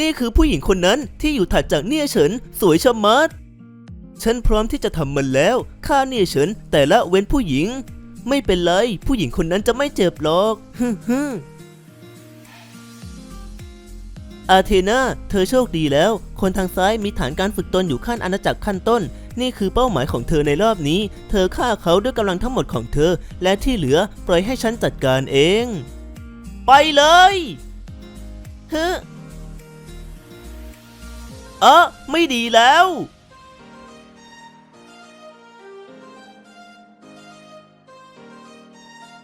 นี่คือผู้หญิงคนนั้นที่อยู่ถัดจากเนี่ยเฉินสวยชะมัด ฉันพร้อมที่จะทำมันแล้วฆ่าเนี่ยเฉินแต่ละเว้นผู้หญิง ไม่เป็นไร ผู้หญิงคนนั้นจะไม่เจ็บหรอกฮึฮึอาเทนาเธอโชคดีแล้ว คนทางซ้ายมีฐานการฝึกตนอยู่ขั้นอาณาจักรขั้นต้น นี่คือเป้าหมายของเธอในรอบนี้ เธอฆ่าเขาด้วยกำลังทั้งหมดของเธอ และที่เหลือปล่อยให้ฉันจัดการเอง ไปเลยฮึ เออไม่ดีแล้ว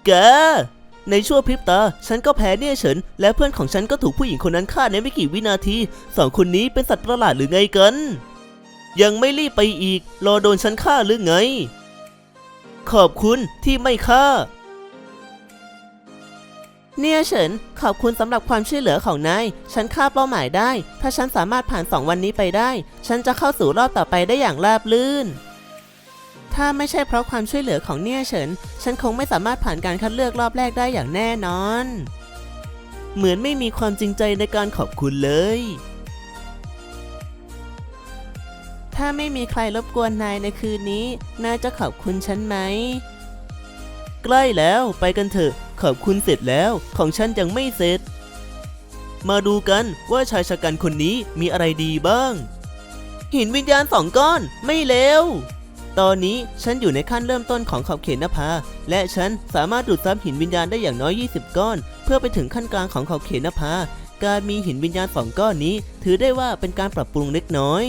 แก ในชั่วพริบตา ฉันก็แพ้เนี่ยเฉิน และเพื่อนของฉันก็ถูกผู้หญิงคนนั้นฆ่าในไม่กี่วินาที สองคนนี้เป็นสัตว์ประหลาดหรือไงกัน ยังไม่รีบไปอีก รอโดนฉันฆ่าหรือไง ขอบคุณที่ไม่ฆ่า เนี่ยเฉินขอบคุณสำหรับความช่วยเหลือของนาย ฉันฆ่าเป้าหมายได้ ถ้าฉันสามารถผ่านสองวันนี้ไปได้ ฉันจะเข้าสู่รอบต่อไปได้อย่างราบรื่น ถ้าไม่ใช่เพราะความช่วยเหลือของเนี่ยเฉิน ฉันคงไม่สามารถผ่านการคัดเลือกรอบแรกได้อย่างแน่นอน เหมือนไม่มีความจริงใจในการขอบคุณเลย ถ้าไม่มีใครรบกวนนายในคืนนี้ นายจะขอบคุณฉันไหม ใกล้แล้วไปกันเถอะ ขอบคุณเสร็จแล้ว ของฉันยังไม่เสร็จ มาดูกันว่าชายชะกันคนนี้มีอะไรดีบ้าง หินวิญญาณสองก้อนไม่เลวตอนนี้ฉันอยู่ในขั้นเริ่มต้นของขอบเขตนภา และฉันสามารถดูดซับหินวิญญาณได้อย่างน้อย 20 ก้อน เพื่อไปถึงขั้นกลางของขอบเขตนภา การมีหินวิญญาณสองก้อนนี้ ถือได้ว่าเป็นการปรับปรุงเล็กน้อย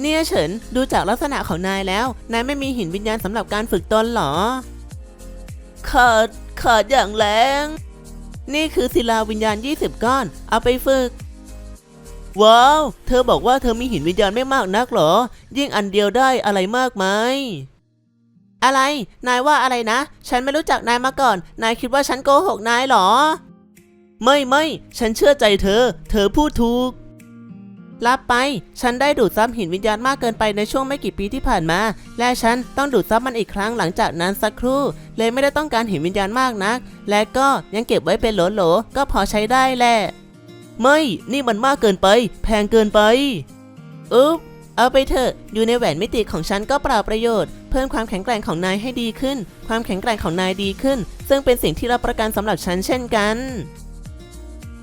เนี่ยเฉินดูจากลักษณะของนายแล้ว นายไม่มีหินวิญญาณสำหรับการฝึกตนหรอ ขาดขาดอย่างแรง นี่คือศิลาวิญญาณ 20 ก้อน เอาไปฝึก ว้าว เธอบอกว่าเธอมีหินวิญญาณไม่มากนักหรอ ยิ่งอันเดียวได้อะไรมากไหมอะไร นายว่าอะไรนะ ฉันไม่รู้จักนายมาก่อน นายคิดว่าฉันโกหกนายหรอ ไม่ไม่ ฉันเชื่อใจเธอ เธอพูดถูก รับไป ฉันได้ดูดซับหินวิญญาณมากเกินไปในช่วงไม่กี่ปีที่ผ่านมา และฉันต้องดูดซับมันอีกครั้งหลังจากนั้นสักครู่ เลยไม่ได้ต้องการหินวิญญาณมากนัก และก็ยังเก็บไว้เป็นโหลๆก็พอใช้ได้แหละ ไม่ นี่มันมากเกินไป แพงเกินไป อุ๊บเอาไปเถอะ อยู่ในแหวนมิติของฉันก็เปล่าประโยชน์ เพิ่มความแข็งแกร่งของนายให้ดีขึ้น ความแข็งแกร่งของนายดีขึ้น ซึ่งเป็นสิ่งที่รับประกันสำหรับฉันเช่นกัน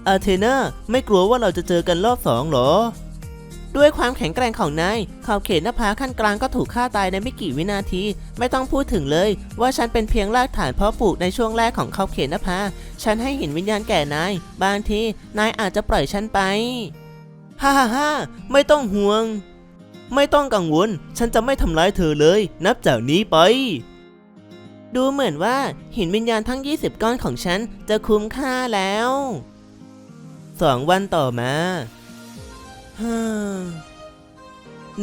อาเทนาไม่กลัวว่าเราจะเจอกันรอบสองหรอ ด้วยความแข็งแกร่งของนายขอบเขตหน้าผาขั้นกลางก็ถูกฆ่าตายในไม่กี่วินาที ไม่ต้องพูดถึงเลย ว่าฉันเป็นเพียงรากฐานเพาะปลูกในช่วงแรกของขอบเขตหน้าผาฉันให้เห็นวิญญาณแก่นาย บางทีนายอาจจะปล่อยฉันไป ฮ่าฮ่าฮ่าไม่ต้องห่วง ไม่ต้องกังวล ฉันจะไม่ทำร้ายเธอเลย นับจากนี้ไปดูเหมือนว่าหินวิญญาณทั้ง 20 ก้อนของฉันจะคุ้มค่าแล้ว สองวันต่อมา ฮ่า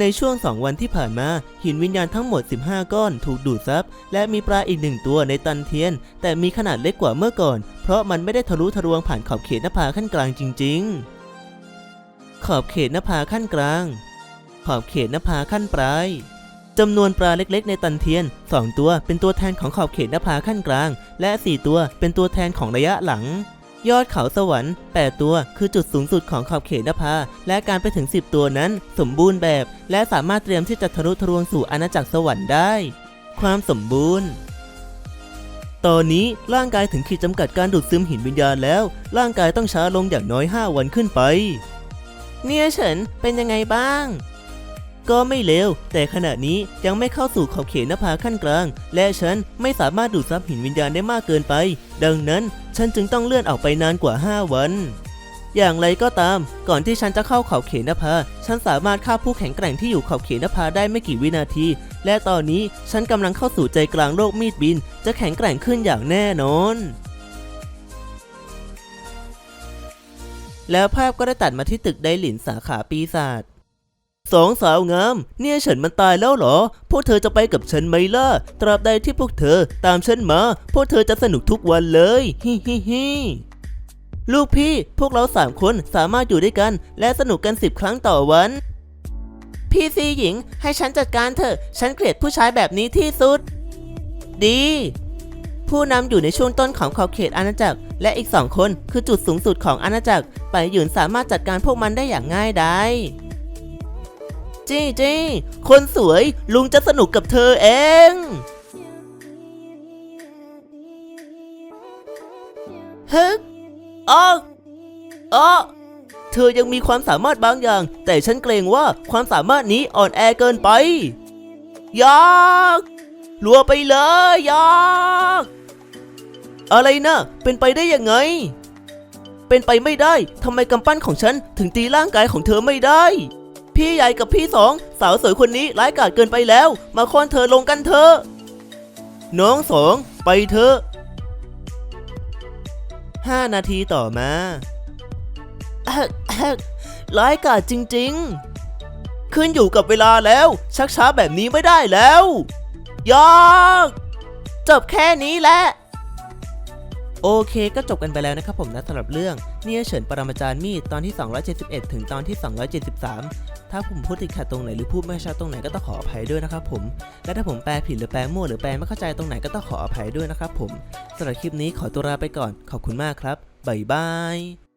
ในช่วงสองวันที่ผ่านมา หินวิญญาณทั้งหมด 15 ก้อนถูกดูดซับ และมีปลาอีกหนึ่งตัวในตันเทียน แต่มีขนาดเล็กกว่าเมื่อก่อน เพราะมันไม่ได้ทะลุทะลวงผ่านขอบเขตหน้าผาขั้นกลางจริง ๆ ขอบเขตหน้าผาขั้นกลาง ขอบเขตหน้าผาขั้นปลายจำนวนปลาเล็กๆ ในตันเทียน 2 ตัวเป็นตัวแทนของขอบเขตหน้าผาขั้นกลาง และ 4 ตัวเป็นตัวแทนของระยะหลัง ยอดเขาสวรรค์ 8 ตัวคือจุดสูงสุดของขอบเขตนภา และการไปถึง 10 ตัวนั้น สมบูรณ์แบบ และสามารถเตรียมที่จะทะลุทะลวงสู่อาณาจักรสวรรค์ได้ ความสมบูรณ์ตอนนี้ร่างกายถึงขีดจำกัดการดูดซึมหินวิญญาณแล้ว ร่างกายต้องช้าลงอย่างน้อย 5 วันขึ้นไป เนี่ยเฉินเป็นยังไงบ้าง ก็ไม่เลวแต่ขณะนี้ยังไม่เข้าสู่ขอบเขตนภาขั้นกลาง และฉันไม่สามารถดูดซับหินวิญญาณได้มากเกินไป ดังนั้นฉันจึงต้องเลื่อนออกไปนานกว่า 5 วัน อย่างไรก็ตาม ก่อนที่ฉันจะเข้าขอบเขตนภาฉันสามารถฆ่าผู้แข็งแกร่งที่อยู่ขอบเขตนภาได้ไม่กี่วินาที และตอนนี้ฉันกำลังเข้าสู่ใจกลางโลกมีดบิน จะแข็งแกร่งขึ้นอย่างแน่นอนแล้วภาพก็ได้ตัดมาที่ตึกไดหลินสาขาปีศาจ สองสาวงาม เนี่ยฉันมันตายแล้วเหรอ พวกเธอจะไปกับฉันไหมล่ะ ตราบใดที่พวกเธอตามฉันมา พวกเธอจะสนุกทุกวันเลย ฮิฮิฮิลูกพี่ พวกเราสามคนสามารถอยู่ด้วยกัน และสนุกกันสิบครั้งต่อวัน พี่ซีหญิง ให้ฉันจัดการเถอะ ฉันเกลียดผู้ชายแบบนี้ที่สุด ดี ผู้นำอยู่ในช่วงต้นของขอบเขตอาณาจักร และอีกสองคนคือจุดสูงสุดของอาณาจักร ไปหยุนสามารถจัดการพวกมันได้อย่างง่ายดาย จี้จี้คนสวยลุงจะสนุกกับเธอเองฮึอ้ออ้อเธอยังมีความสามารถบางอย่าง แต่ฉันเกรงว่าความสามารถนี้อ่อนแอเกินไปยากลัวไปเลยยากอะไรนะเป็นไปได้ยังไง เป็นไปไม่ได้ทำไมกำปั้นของฉันถึงตีร่างกายของเธอไม่ได้ พี่ใหญ่กับพี่สองสาวสวยคนนี้ร้ายกาจเกินไปแล้ว มาค้อนเธอลงกันเถอะน้องสองไปเถอะห้านาทีต่อมาร้ายกาจจริง ๆ ขึ้นอยู่กับเวลาแล้ว ชักช้าแบบนี้ไม่ได้แล้วยากจบแค่นี้แหละโอเคก็จบกันไปแล้วนะครับผมนะสำหรับเรื่องเนี่ยเฉินปรมาจารย์มีดตอนที่ 271 ถึงตอนที่ 273 ถ้าผมพูดติดขัดตรงไหนหรือพูดไม่ชัดตรงไหนก็ต้องขออภัยด้วยนะครับผม และถ้าผมแปลผิดหรือแปลมั่วหรือแปลไม่เข้าใจตรงไหนก็ต้องขออภัยด้วยนะครับผมสำหรับคลิปนี้ขอตัวลาไปก่อน ขอบคุณมากครับบ๊ายบาย